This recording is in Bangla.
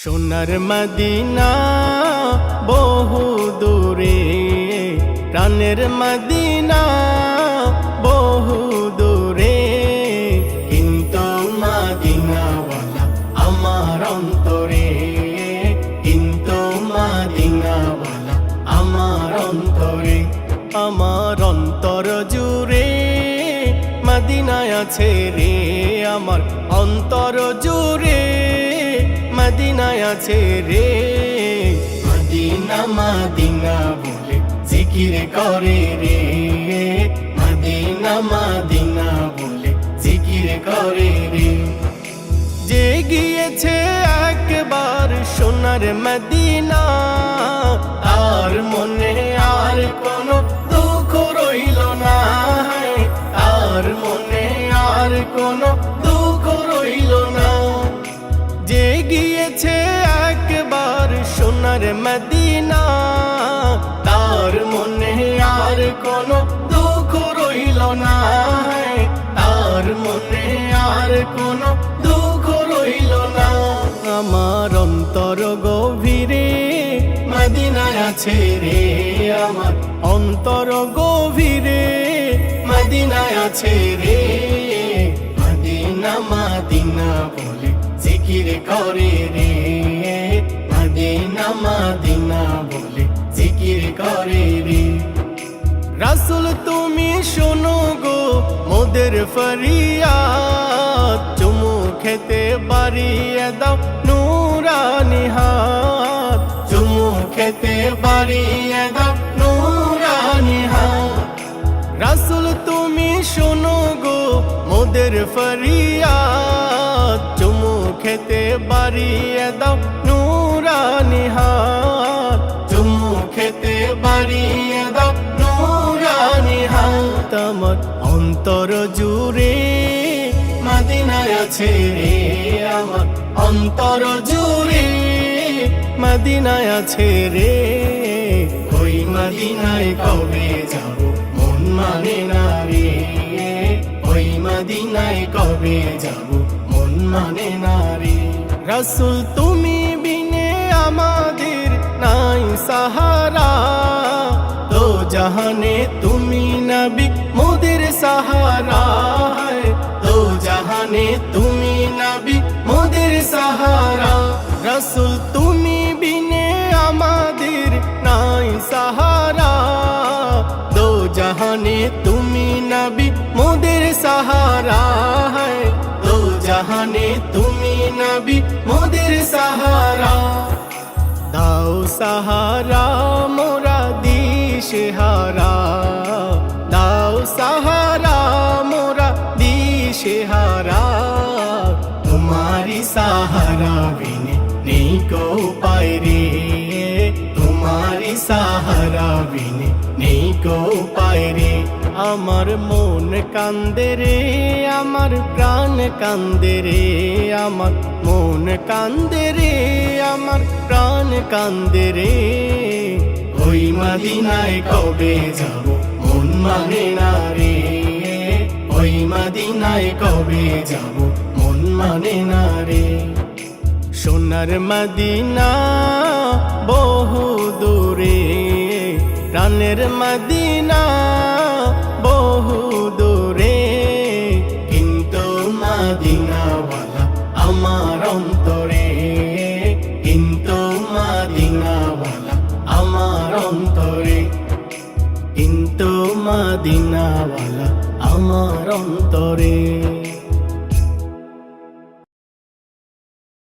সোনার মদিনা বহু দূরে, প্রাণের মদিনা বহু দূরে। কিন্তু মদিনাওয়ালা আমার অন্তরে, কিন্তু মদিনাওয়ালা আমার অন্তরে, আমার অন্তর জুড়ে মদিনায় আছে রে, আমার অন্তর জুড়ে। মদিনায় আছে রে। মদিনা মদিনা বলে জিকির করে রে। মদিনা মদিনা বলে জিকির করে রে। যে গিয়েছে একবার সোনার মদিনা আর মনে আর কোনো দুঃখ রইল না। আর মনে আর কোনো দুঃখ রইল না। গিয়েছে একবার সোনার মদিনা। তার মনে আর কোনো দুঃখ রইল না তার মনে আর কোনো দুঃখ রইল না আমার অন্তর গভীরে মদিনায় আছে রে আমার অন্তর গভীরে। মদিনায় আছে রে মদিনা মদিনা বলে জিকির করে রে। মদিনা মদিনা বলে জিকির করে রে। রাসুল, তুমি শোনো গো মোদের ফরিয়াদ। চুমু খেতে বাড়িয়ে দাও নুরানি হাত। চুমু খেতে বাড়িয়ে দাও নুরানি হাত। রাসুল, তুমি শোনো গো মোদের ফরিয়াদ। খেতে বাড়িয়ে দাও নুরানি হাত। চুমু খেতে বাড়িয়ে দাও নুরানি হাত। আমার অন্তর জুড়ে মদিনায় আছে রে আমার অন্তর জুড়ে মদিনায় আছে রে। ওই মদিনায় কবে যাব মন মানে না রে। ওই মদিনায় কবে যাব মন মানে না রসুল, তুমি বিনে আমাদের নাই সাহারা। তো জাহানে তুমি নবী মোদের সাহারা। তো জাহানে তুমি নবী মোদের সাহারা। রসুল জাহানে তুমি নবী মোদের সাহারা। দাও সাহারা, মোরা দিশে হারা। দাও সাহারা, মোরা দিশে হারা। তোমারি সাহারা বিনে নেই কো পায় রে। তোমারি সাহারা বিনে নেই কো পায় রে। আমার মন কান্দে রে, আমার প্রাণ কান্দে রে, আমার মন কান্দে রে, আমার প্রাণ কান্দে রে। ওই মদিনায় কবে যাব, মন মানে না রে। ওই মদিনায় কবে যাব, মন মানে না রে। সোনার মাদিনা বহু দূরে, প্রাণের মদিনা মদিনাওয়ালা আমার অন্তরে।